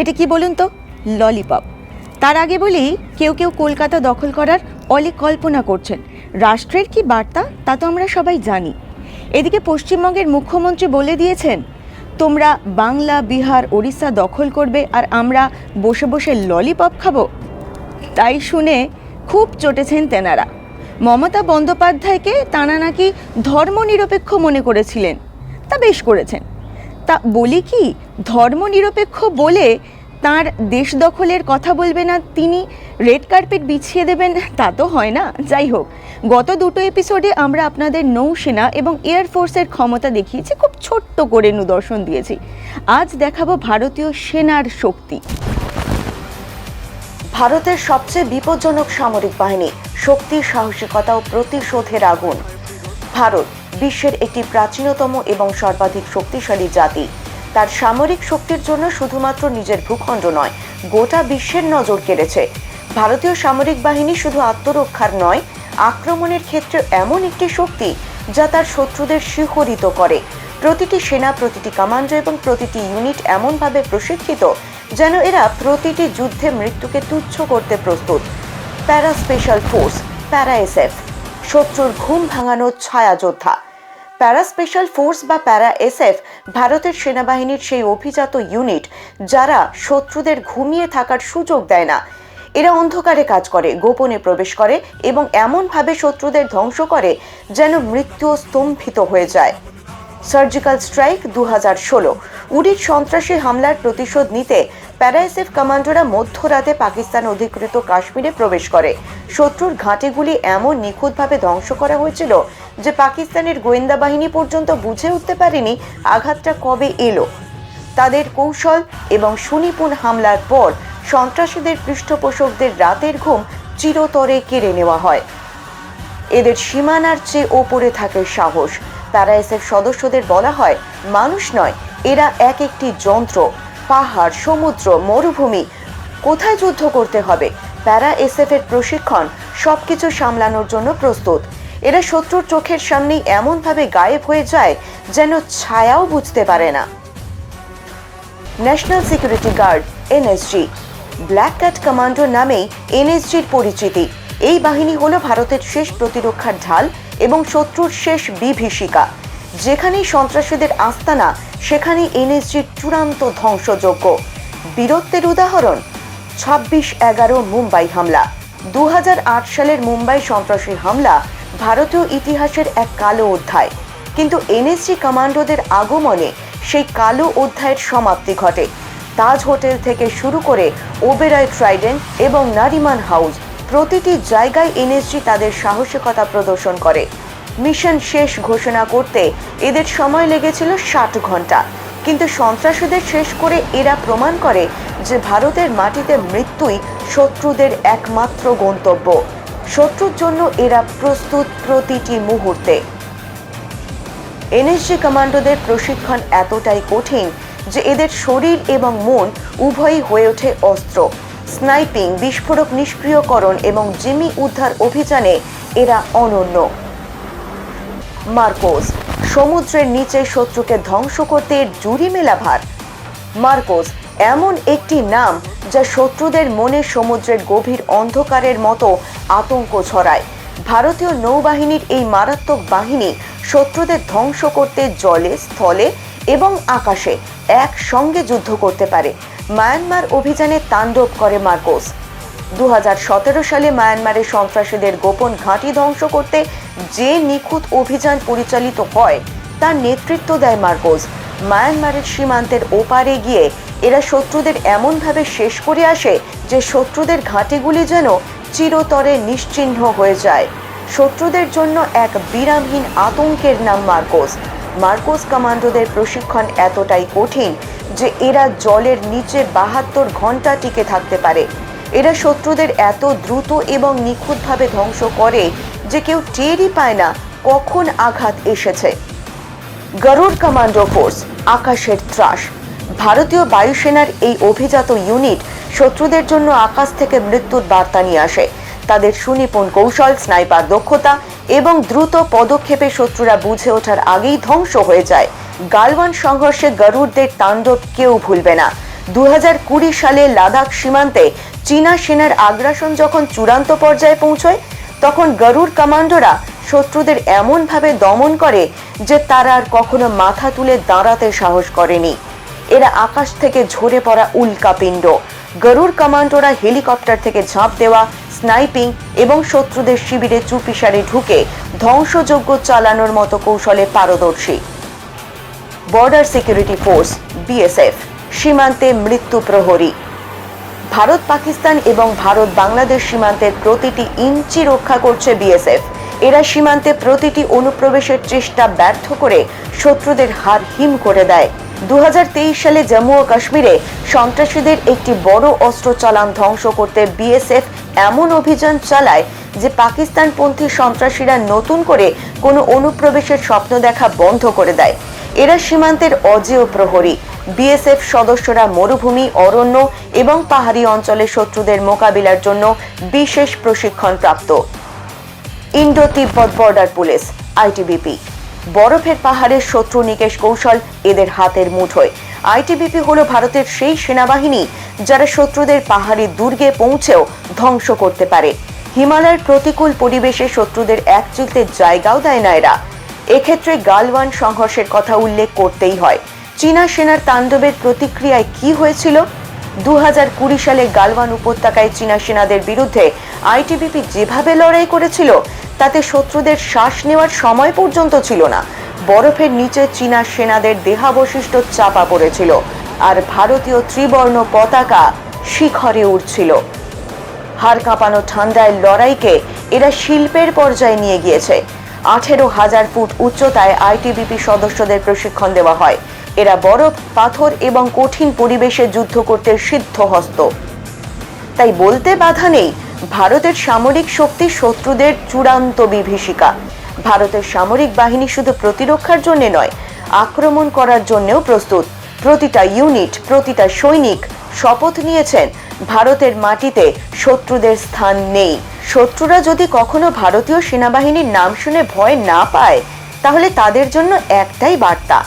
এটা কি বলুন তো? ললিপপ তার আগে বলি, কেউ কেউ কলকাতা দখল করার অনেক কল্পনা করছেন। রাষ্ট্রের কি বার্তা? তা তো আমরা সবাই জানি। এদিকে পশ্চিমবঙ্গের মুখ্যমন্ত্রী বলে দিয়েছেন, তোমরা বাংলা, বিহার, ওড়িশা দখল করবে আর আমরা বসে বসে ললিপপ খাব। তাই শুনে খুব চটেছেন তেনারা। মমতা বন্দ্যোপাধ্যায়কে তাঁরা নাকি ধর্মনিরপেক্ষ মনে করেছিলেন। তা বেশ করেছেন। তা বলি কি ধর্মনিরপেক্ষ বলে তার দেশ দখলের কথা বলবে না তিনি, রেড কার্পেট বিছিয়ে দেবেন, তা তো হয় না। যাই হোক, গত দুটো এপিসোডে আমরা আপনাদের নৌসেনা এবং এয়ারফোর্সের ক্ষমতা দেখিয়েছি, খুব ছোট্ট করে নুদর্শন দিয়েছি। আজ দেখাবো ভারতীয় সেনার শক্তি। ভারতের সবচেয়ে বিপজ্জনক সামরিক বাহিনী, শক্তি, সাহসিকতা ও প্রতিশোধের আগুন। ভারত বিশ্বের একটি প্রাচীনতম এবং সর্বাধিক শক্তিশালী জাতি। তার সামরিক শক্তির জন্য শুধুমাত্র নিজের ভূখণ্ড নয়, গোটা বিশ্বের নজর কেড়েছে। ভারতীয় সামরিক বাহিনী শুধু আত্মরক্ষার নয়, আক্রমণের ক্ষেত্রে এমন একটি শক্তি যা তার শত্রুদের শিহরিত করে। প্রতিটি সেনা, প্রতিটি কমান্ডো এবং প্রতিটি ইউনিট এমনভাবে প্রশিক্ষিত যেন এরা প্রতিটি যুদ্ধে মৃত্যুকে তুচ্ছ করতে প্রস্তুত। প্যারা স্পেশাল ফোর্স প্যারা এসএফ শত্রুর ঘুম ভাঙানোর ছায়া যোদ্ধা প্যারা স্পেশাল ফোর্স বা প্যারা এসএফ ভারতের সেনাবাহিনীর সেই অভিজাত ইউনিট যারা শত্রুদের ঘুমিয়ে থাকার সুযোগ দেয় না। এরা অন্ধকারে কাজ করে, গোপনে প্রবেশ করে এবং এমনভাবে শত্রুদের ধ্বংস করে যেন মৃত্যু স্তম্ভিত হয়ে যায়। সার্জিক্যাল স্ট্রাইক দু হাজার ষোলো। উড়ির সন্ত্রাসী হামলার প্রতিশোধ নিতে প্যারাএসএফ কমান্ডোরা মধ্যরাতে পাকিস্তান অধিকৃত কাশ্মীরে প্রবেশ করে। শত্রুর ঘাঁটিগুলি এমন নিখুঁতভাবে ধ্বংস করা হয়েছিল যে পাকিস্তানের গোয়েন্দা বাহিনী পর্যন্ত বুঝে উঠতে পারেনি আঘাতটা কবে এলো। তাদের কৌশল এবং সুনিপুণ হামলার পর সন্ত্রাসীদের পৃষ্ঠপোষকদের রাতের ঘুম চিরতরে কেড়ে নেওয়া হয়। এদের সীমানার চেয়ে ওপরে থাকে সাহস। তারা এসএফ সদস্যদের বলা হয়, মানুষ নয়, এরা এক একটি যন্ত্র, পাহাড়, সমুদ্র, মরুভূমি। কোথায় যুদ্ধ করতে হবে? প্যারা এসএফ এর প্রশিক্ষণ, সবকিছু সামলানোর জন্য প্রস্তুত। এরা শত্রুর চোখের সামনেই এমনভাবে গায়েব হয়ে যায় যেন ছায়াও বুঝতে পারে না। National security guard NSG black cat commando নামেই এনএসজির পরিচিতি। এই বাহিনী হলো ভারতের শেষ প্রতিরক্ষার ঢাল এবং শত্রুর শেষ বিভীষিকা। যেখানেই সন্ত্রাসীদের আস্তানা, সেখানেই এনএসজির চূড়ান্ত ধ্বংসযোগ্য বীরত্বের উদাহরণ, ছাব্বিশ এগারো মুম্বাই হামলা। দু হাজার আট সালের মুম্বাই সন্ত্রাসী হামলা ভারতীয় ইতিহাসের এক কালো অধ্যায়। কিন্তু এনএসজি কমান্ডোদের আগমনে সেই কালো অধ্যায়ের সমাপ্তি ঘটে। তাজ হোটেল থেকে শুরু করে ওবেরয় ট্রাইডেন্ট এবং নারিমান হাউস প্রতিটি জায়গায় এনএসজি তাদের সাহসিকতা প্রদর্শন করে। মিশন শেষ ঘোষণা করতে এদের সময় লেগেছিল ষাট ঘণ্টা কিন্তু সন্ত্রাসীদের শেষ করে এরা প্রমাণ করে যে ভারতের মাটিতে মৃত্যুই শত্রুদের একমাত্র গন্তব্য। শত্রুর জন্য এরা প্রস্তুত প্রতিটি মুহূর্তে। এনএসজি কমান্ডোদের প্রশিক্ষণ এতটাই কঠিন যে এদের শরীর এবং মন উভয়ই হয়ে ওঠে অস্ত্র। স্নাইপিং, বিস্ফোরক নিষ্ক্রিয়করণ এবং জিমি উদ্ধার অভিযানে এরা অনন্য। মার্কোস, সমুদ্রের নিচে শত্রুকে ধ্বংস করতে জুরি মেলা ভার মার্কোস এমন একটি নাম যা শত্রুদের মনে সমুদ্রের গভীর অন্ধকারের মতো আতঙ্ক ছড়ায়। ভারতীয় নৌবাহিনীর এই মারাত্মক বাহিনী শত্রুদের ধ্বংস করতে জলে, স্থলে এবং আকাশে একসঙ্গে যুদ্ধ করতে পারে। মায়ানমার অভিযানে তাণ্ডব করে মার্কোস। দু হাজার সতেরো সালে মায়ানমারের সন্ত্রাসীদের গোপন ঘাঁটি ধ্বংস করতে যে নিখুঁত অভিযান পরিচালিত হয়, তার নেতৃত্ব দেয় মার্কোস। মায়ানমারের সীমান্তের ওপারে গিয়ে এরা শত্রুদের এমনভাবে শেষ করে আসে যে শত্রুদের ঘাঁটিগুলি যেন চিরতরে নিশ্চিহ্ন হয়ে যায়। শত্রুদের জন্য এক বিরামহীন আতঙ্কের নাম মার্কোস। মার্কোস কমান্ডোদের প্রশিক্ষণ এতটাই কঠিন যে এরা জলের নিচে বাহাত্তর ঘণ্টা টিকে থাকতে পারে। এরা শত্রুদের এত দ্রুত এবং নিখুঁতভাবে ধ্বংস করে যে কেউ টেরই পায় না কখন আঘাত এসেছে। গরুড় কমান্ডো ফোর্স, আকাশের ত্রাস। ভারতীয় বায়ুসেনার এই অভিজাত ইউনিট শত্রুদের জন্য আকাশ থেকে মৃত্যুর বার্তা নিয়ে আসে। তাদের সুনিপুণ কৌশল, স্নাইপার দক্ষতা এবং দ্রুত পদক্ষেপে শত্রুরা বুঝে ওঠার আগেই ধ্বংস হয়ে যায়। গালওয়ান সংঘর্ষে গরুড়দের তাণ্ডব কেউ ভুলবে না। দু সালে লাদাখ সীমান্তে চীনা সেনার আগ্রাসন যখন চূড়ান্ত পর্যায়ে পৌঁছয়, তখন গরুর কমান্ডোরা শত্রুদের এমনভাবে দমন করে যে তারা আর কখনো মাথা তুলে দাঁড়াতে সাহস করেনি। এরা আকাশ থেকে ঝরে পড়া উল্কাপিণ্ড গরুর কমান্ডোরা হেলিকপ্টার থেকে ঝাঁপ দেওয়া, স্নাইপিং এবং শত্রুদের শিবিরে চুপিসারে ঢুকে ধ্বংসযজ্ঞ চালানোর মতো কৌশলে পারদর্শী। বর্ডার সিকিউরিটি ফোর্স বিএসএফ সীমান্তে মৃত্যু প্রহরী। ভারত, পাকিস্তান এবং ভারত বাংলাদেশ সীমান্তের প্রতিটি ইঞ্চি রক্ষা করছে বিএসএফ এরা সীমান্তে প্রতিটি অনুপ্রবেশের চেষ্টা ব্যর্থ করে শত্রুদের হার হিম করে দেয়। দু সালে জম্মু ও কাশ্মীরে সন্ত্রাসীদের একটি বড় অস্ত্র চালান ধ্বংস করতে বিএসএফ এমন অভিযান চালায় যে পাকিস্তানপন্থী সন্ত্রাসীরা নতুন করে কোনো অনুপ্রবেশের স্বপ্ন দেখা বন্ধ করে দেয়। এরা সীমান্তের অজেয় প্রহরী। বিএসএফ সদস্যরা মরুভূমি, অরণ্য এবং পাহাড়ি অঞ্চলে শত্রুদের মোকাবিলার জন্য বিশেষ প্রশিক্ষণ Indo Tibet border police, ITBP. বরফের পাহাড়ের শত্রু নিকেশ কৌশল এদের হাতের মুঠোয়। আইটিবিপি হলো ভারতের সেই সেনাবাহিনী যারা শত্রুদের পাহাড়ি দুর্গে পৌঁছেও ধ্বংস করতে পারে। হিমালয়ের প্রতিকূল পরিবেশে শত্রুদের এক চিলতে জায়গাও দেয় না এরা। এক্ষেত্রে গালওয়ান সংঘর্ষের কথা উল্লেখ করতেই হয়। চীনা সেনার তাণ্ডবের প্রতিক্রিয়ায় কি হয়েছিল? দু কুড়ি সালে গালওয়ান উপত্যকায় চীনা সেনাদের বিরুদ্ধে আইটিবিপি যেভাবে লড়াই করেছিল তাতে শত্রুদের শ্বাস নেওয়ার সময় পর্যন্ত ছিল না। বরফের নিচে চীনা সেনাদের দেহাবশিষ্ট চাপা পড়েছিল আর ভারতীয় ত্রিবর্ণ পতাকা শিখরে উঠছিল হাড় কাঁপানো ঠান্ডায় লড়াইকে এরা শিল্পের পর্যায়ে নিয়ে গিয়েছে। আঠেরো হাজার ফুট উচ্চতায় আইটিবিপি সদস্যদের প্রশিক্ষণ দেওয়া হয়। এরা বরফ, পাথর এবং কঠিন পরিবেশে যুদ্ধ করতে সিদ্ধহস্ত। তাই বলতে বাধা নেই ভারতের সামরিক শক্তি শত্রুদের চূড়ান্ত বিভীষিকা। ভারতের সামরিক বাহিনী শুধু প্রতিরক্ষার জন্য নয়, আক্রমণ করার জন্যও প্রস্তুত। প্রতিটা ইউনিট, প্রতিটা সৈনিক শপথ নিয়েছেন, ভারতের মাটিতে শত্রুদের স্থান নেই। শত্রুরা যদি কখনো ভারতীয় সেনাবাহিনীর নাম শুনে ভয় না পায়, তাহলে তাদের জন্য একটাই বার্তা,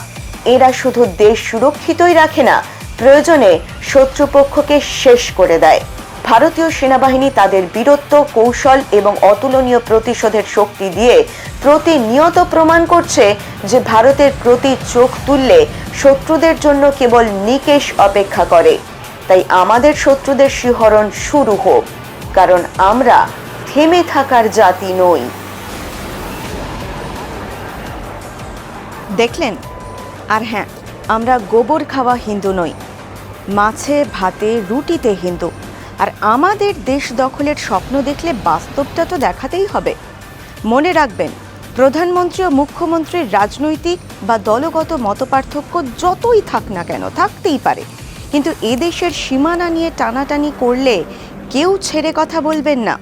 এরা শুধু দেশ সুরক্ষিতই রাখে না, প্রয়োজনে শত্রুপক্ষকে শেষ করে দেয়। ভারতীয় সেনাবাহিনী তাদের বীরত্ব, কৌশল এবং অতুলনীয় প্রতিশোধের শক্তি দিয়ে প্রতিনিয়ত প্রমাণ করছে যে ভারতের প্রতি চোখ তুললে শত্রুদের জন্য কেবল নিকেশ অপেক্ষা করে। তাই আমাদের শত্রুদের শিহরণ শুরু হোক, কারণ আমরা থেমে থাকার জাতি নই। দেখলেন? আর হ্যাঁ আমরা গোবর খাওয়া হিন্দু নই। মাছে, ভাতে, রুটিতে হিন্দু। আর আমাদের দেশ দখলের স্বপ্ন দেখলে বাস্তবটা তো দেখাতেই হবে। মনে রাখবেন, প্রধানমন্ত্রী ও মুখ্যমন্ত্রীর রাজনৈতিক বা দলগত মতপার্থক্য যতই থাক না কেন, থাকতেই পারে। কিন্তু এদেশের সীমানা নিয়ে টানাটানি করলে কেউ ছেড়ে কথা বলবেন না।